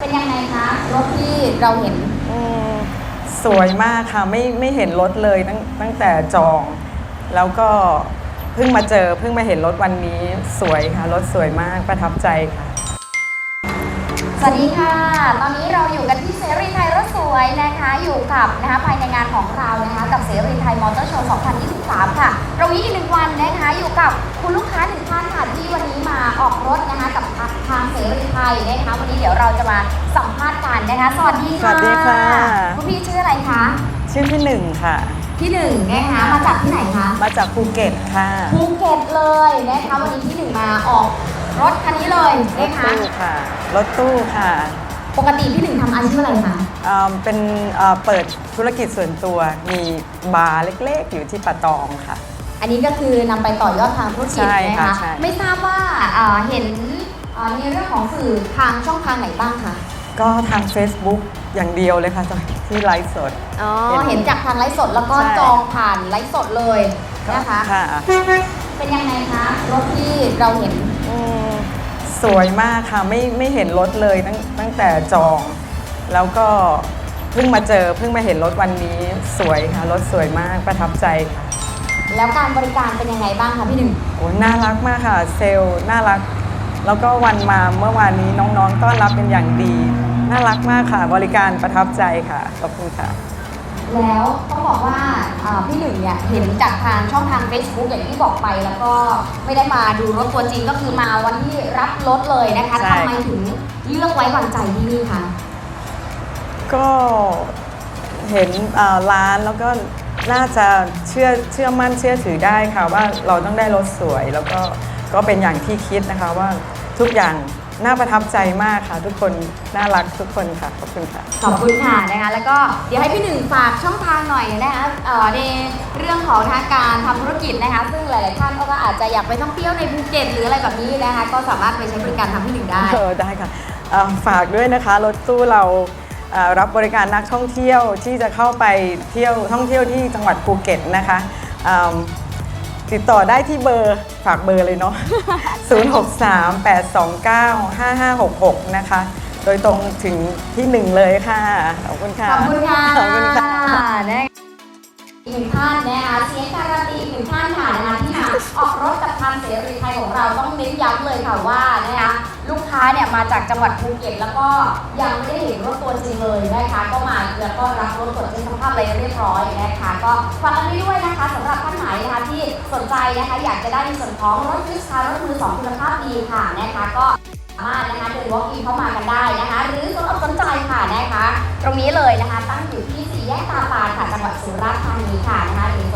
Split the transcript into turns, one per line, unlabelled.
เป็นยังไงคะรถที่เราเห็น
อืมสวยมากค่ะไม่ไม่เห็นรถเลยตั้งตั้งแต่จอง แล้วก็เพิ่งมาเจอเพิ่งมาเห็นรถวันนี้สวยค่ะ รถสวยมากประทับใจค่ะ
สวัสดีค่ะ ตอนนี้เราอยู่กันที่เสรีไทยรถสวยนะคะอยู่กับนะคะภายในงานของเรานะคะกับเสรีไทยมอเตอร์โชว์ 2023 ค่ะ เรามีอีกหนึ่งวันนะคะอยู่กับคุณลูกค้าหนึ่งท่าน นะคะวันนี้เดี๋ยวเราจะมาสัมภาษณ์กันนะคะสวัสดีค่ะ
สวัสดีค่ะ
คุณพี่ชื่ออะไรคะ
ชื่อที่หนึ่งค่ะ
พี่หนึ่งนะคะมาจากที่ไหนคะ
มาจากภูเก็ตค่ะ
ภูเก็ตเลยนะคะวันนี้พี่หนึ่งมาออกรถคันนี้เลย
รถ
นะคะ
ตู้ค่ะรถตู้ค่ะ
ปกติพี่หนึ่งทำอาชีพอะไรคะ
อ่าเป็นอ่าเปิดธุรกิจส่วนตัวมีบาร์เล็กๆ อยู่ที่ปะตองค่ะ
อันนี้ก็คือนำไปต่อ ยอดทางธุรกิจ
ใช่
นะ
ค่ะ
คะ
ใช่
ไม่ทราบว่าอ่าเห็นอ่า ในเรื่องของสื่อทางช่องทางไหนบ้างคะ
ก็ทาง Facebook อย่างเดียวเลยค่ะที่ไลฟ์สด
อ๋อ
เห็น
เห็นจากทางไลฟ์สดแล้วก็
ใช่
จองผ่านไลฟ์สดเลยนะคะ
ค่ะ
เป็นยังไงคะรถที่เราเห็น
อืมสวยมากค่ะไม่ไม่เห็นรถเลยตั้งตั้งแต่จอง แล้วก็เพิ่งมาเจอเพิ่งมาเห็นรถวันนี้สวยค่ะรถสวยมากประทับใจค่ะ
แล้วการบริการเป็นยังไงบ้างคะพี่หนึ่ง
โอ้น่ารักมากค่ะ เซลล์น่ารัก แล้วก็วันมาเมื่อวานนี้น้องๆ ต้อนรับเป็นอย่างดี น่ารักมากค่ะ บริการประทับใจค่ะ ขอบคุณค่ะ
แล้วต้องบอกว่าอ่าพี่หนึ่งเนี่ยเห็นจากทางช่องทาง Facebook อย่างที่บอกไป แล้วก็ไม่ได้มาดูรถตัวจริงก็คือมาวันที่รับรถเลยนะคะ
ใช่
ทำไมถึงเลือกไว้วางใจที่นี่คะ
ก็เห็นอ่าร้านแล้วก็น่าจะเชื่อเชื่อมั่นเชื่อถือได้ค่ะว่าเราต้องได้รถสวยแล้วก็ ก็เป็นอย่างที่คิดนะคะว่าทุกอย่างน่าประทับใจมากค่ะ ทุกคนน่ารักทุกคนค่ะขอบคุณค่ะ
ขอบคุณค่ะนะคะแล้วก็เดี๋ยวให้พี่หนึ่งฝากช่องทางหน่อยนะคะเอ่อในเรื่องของทางการทำธุรกิจนะคะ ซึ่งหลายๆท่านก็อาจจะอยากไปท่องเที่ยวในภูเก็ตหรืออะไรแบบนี้นะคะ ก็สามารถไปใช้บริการทางพี่หนึ่งได้
เออได้ค่ะเอ่อฝากด้วยนะคะ รถตู้เราเอ่อรับบริการนักท่องเที่ยวที่จะเข้าไปเที่ยวท่องเที่ยวที่จังหวัดภูเก็ตนะคะอืม ติดต่อได้ที่เบอร์ฝากเบอร์เลยเนาะ 0638295566 นะคะ โดยตรงถึงที่หนึ่งเลยค่ะ ขอบคุณค่ะ
ขอบคุณค่ะ
ขอบคุณค่ะ
นะอีกหนึ่งท่านนะคะเสียงการันตีอีกหนึ่งท่านค่ะนะคะที่มาออกรถกับทางเสรีไทยของเราต้องเน้นย้ำเลยค่ะว่านะคะ ลูกค้าเนี่ยมาจากจังหวัดภูเก็ตแล้วก็ยังไม่ได้เห็นรถตัวจริงเลยนะคะก็มาแล้วก็รับรถตรวจเช็คสภาพอะไรเรียบร้อยนะคะก็ฝากกันไว้ด้วยนะคะสำหรับท่านไหนนะคะที่สนใจนะคะอยากจะได้ในส่วนของรถวิชารถมือสองคุณภาพดีค่ะนะคะก็สามารถนะคะเดิน walk in เข้ามากันได้นะคะ หรือสนอกสนใจค่ะนะคะ ตรงนี้เลยนะคะ ตั้งอยู่ที่สี่แยกตาปานค่ะจังหวัดสุราษฎร์ธานีค่ะนะคะหรือ